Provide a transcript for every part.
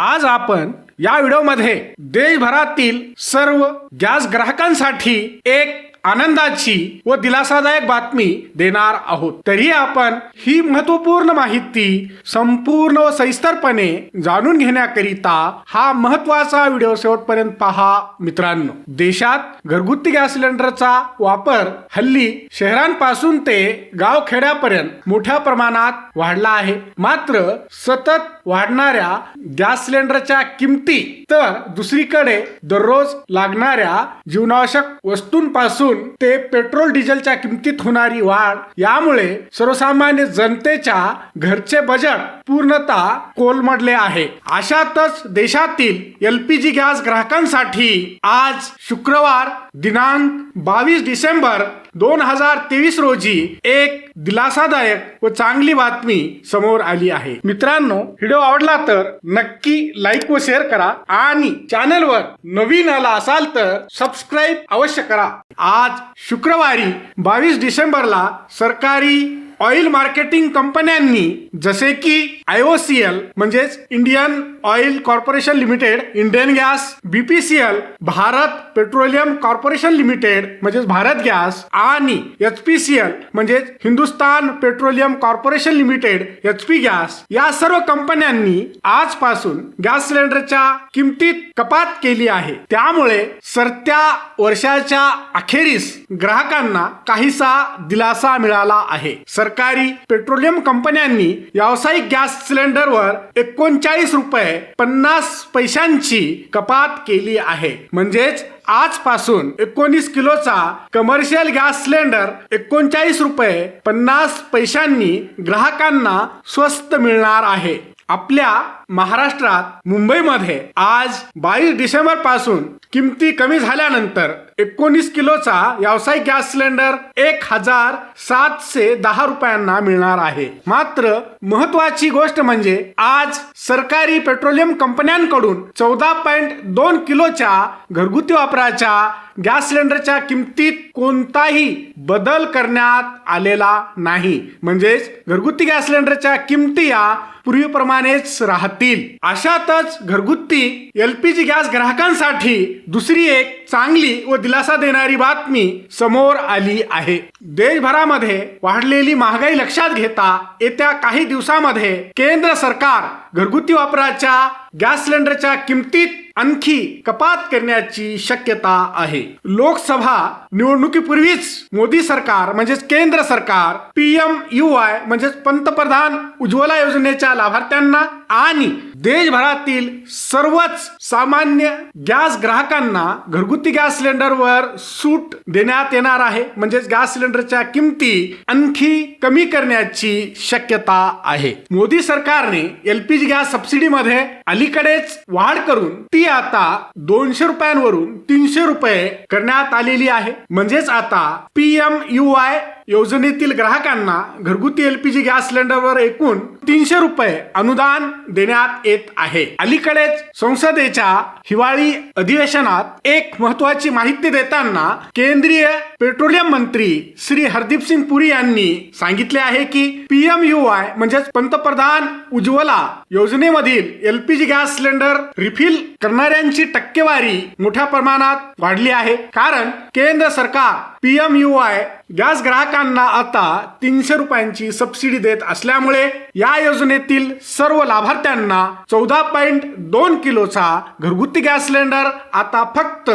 आज आपण या व्हिडिओमध्ये देशभरातील सर्व गॅस ग्राहकांसाठी एक आनंदाची व दिलासादायक बातमी देणार आहोत. तरी आपण ही महत्त्वपूर्ण माहिती संपूर्ण व सविस्तरपणे जाणून घेण्याकरिता हा महत्त्वाचा व्हिडिओ शेवटपर्यंत पहा मित्रांनो. देशात घरगुती गॅस सिलेंडरचा वापर हल्ली शहरांपासून ते गाव खेड्यापर्यंत मोठ्या प्रमाणात वाढला आहे. मात्र सतत वाढणाऱ्या गॅस सिलेंडरच्या किमती तर दुसरीकडे दररोज लागणाऱ्या जीवनावश्यक वस्तूंपासून ते पेट्रोल डिझेलच्या किमतीत होणारी वाढ यामुळे सर्वसामान्य जनतेच्या घरचे बजेट पूर्णतः कोलमडले आहे. अशातच देशातील एल पी जी गॅस ग्राहकांसाठी आज शुक्रवार दिनांक बावीस डिसेंबर दोन हजार तेवीस रोजी एक दिलासादायक व चांगली बातमी समोर आली आहे. मित्रांनो व्हिडिओ आवडला तर नक्की लाईक व शेअर करा आणि चॅनलवर नवीन आला असाल तर सबस्क्राईब अवश्य करा. आज शुक्रवारी बावीस डिसेंबरला सरकारी ऑइल मार्केटिंग कंपन्यांनी जसे की आयओसीएल म्हणजेच Indian oil corporation limited Indian gas BPCL Bharat petroleum corporation limited म्हणजेच भारत गॅस आणि एच पी सी एल म्हणजेच Hindustan petroleum corporation limited H P gas या सर्व कंपन्यांनी आजपासून गॅस सिलेंडरच्या किमतीत कपात केली आहे. त्यामुळे सरत्या वर्षाच्या अखेरीस ग्राहकांना काहीसा दिलासा मिळाला आहे. सर सरकारी पेट्रोलियम कंपन्यांनी व्यावसायिक गॅस सिलेंडरवर एकोणचाळीस रुपये पन्नास पैशांची कपात केली आहे. म्हणजेच आजपासून एकोणीस किलोचा कमर्शियल गॅस सिलेंडर एकोणचाळीस रुपये पन्नास पैशांनी ग्राहकांना स्वस्त मिळणार आहे. आपल्या महाराष्ट्रात मुंबईमध्ये आज बावीस डिसेंबरपासून किमती कमी झाल्यानंतर एकोणीस किलोचा व्यावसायिक गॅस सिलेंडर एक हजार सातशे दहा रुपयांना मिळणार आहे. मात्र महत्वाची गोष्ट म्हणजे आज सरकारी पेट्रोलियम कंपन्यांकडून चौदा पॉईंट दोन किलोच्या घरगुती वापराच्या गॅस सिलेंडरच्या किमतीत कोणताही बदल करण्यात आलेला नाही. म्हणजेच घरगुती गॅस सिलेंडरच्या किमती या पूर्वीप्रमाणेच राहतील. अशातच घरगुती एलपीजी गॅस ग्राहकांसाठी दुसरी एक चांगली व दिलासा देणारी बातमी समोर आली आहे. देशभरामध्ये वाढलेली महागाई लक्षात घेता येत्या काही दिवसामध्ये केंद्र सरकार घरगुती वापराच्या गॅस सिलेंडरच्या किमतीत आणखी कपात करण्याची शक्यता आहे. लोकसभा निवडणुकीपूर्वीच मोदी सरकार म्हणजेच केंद्र सरकार पीएम यू आय म्हणजेच पंतप्रधान उज्ज्वला योजनेच्या लाभार्थ्यांना आणि देशभरातील सर्वच सामान्य गॅस ग्राहकांना घरगुती गॅस सिलेंडरवर सूट देण्यात येणार आहे. म्हणजेच गॅस सिलेंडरच्या किमती आणखी कमी करण्याची शक्यता आहे. मोदी सरकारने एलपीजी गॅस सबसिडीमध्ये अलीकडेच वाढ करून ती आता दोनशे रुपयांवरून तीनशे रुपये करण्यात आलेली आहे. म्हणजेच आता पीएम यू आय योजनेतील ग्राहकांना घरगुती एलपीजी गॅस सिलेंडरवर एकूण तीनशे रुपये अनुदान देण्यात येत आहे. अलीकडेच संसदेच्या हिवाळी अधिवेशनात एक महत्वाची माहिती देताना केंद्रीय पेट्रोलियम मंत्री श्री हरदीप सिंग पुरी यांनी सांगितले आहे की पीएम यू आय म्हणजेच पंतप्रधान उज्ज्वला योजनेमधील एलपीजी गॅस सिलेंडर रिफिल करणाऱ्यांची टक्केवारी मोठ्या प्रमाणात वाढली आहे. कारण केंद्र सरकार पीएम यू आय गॅस ग्राहकांना आता तीनशे रुपयांची सबसिडी देत असल्यामुळे या योजनेतील सर्व लाभार्थ्यांना चौदा पॉईंट दोन किलोचा घरगुती गॅस सिलेंडर आता फक्त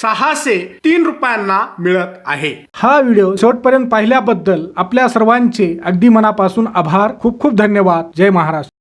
सहाशे तीन रुपयांना मिळत आहे. हा व्हिडिओ शेवटपर्यंत पाहिल्याबद्दल आपल्या सर्वांचे अगदी मनापासून आभार. खूप खूप धन्यवाद. जय महाराष्ट्र.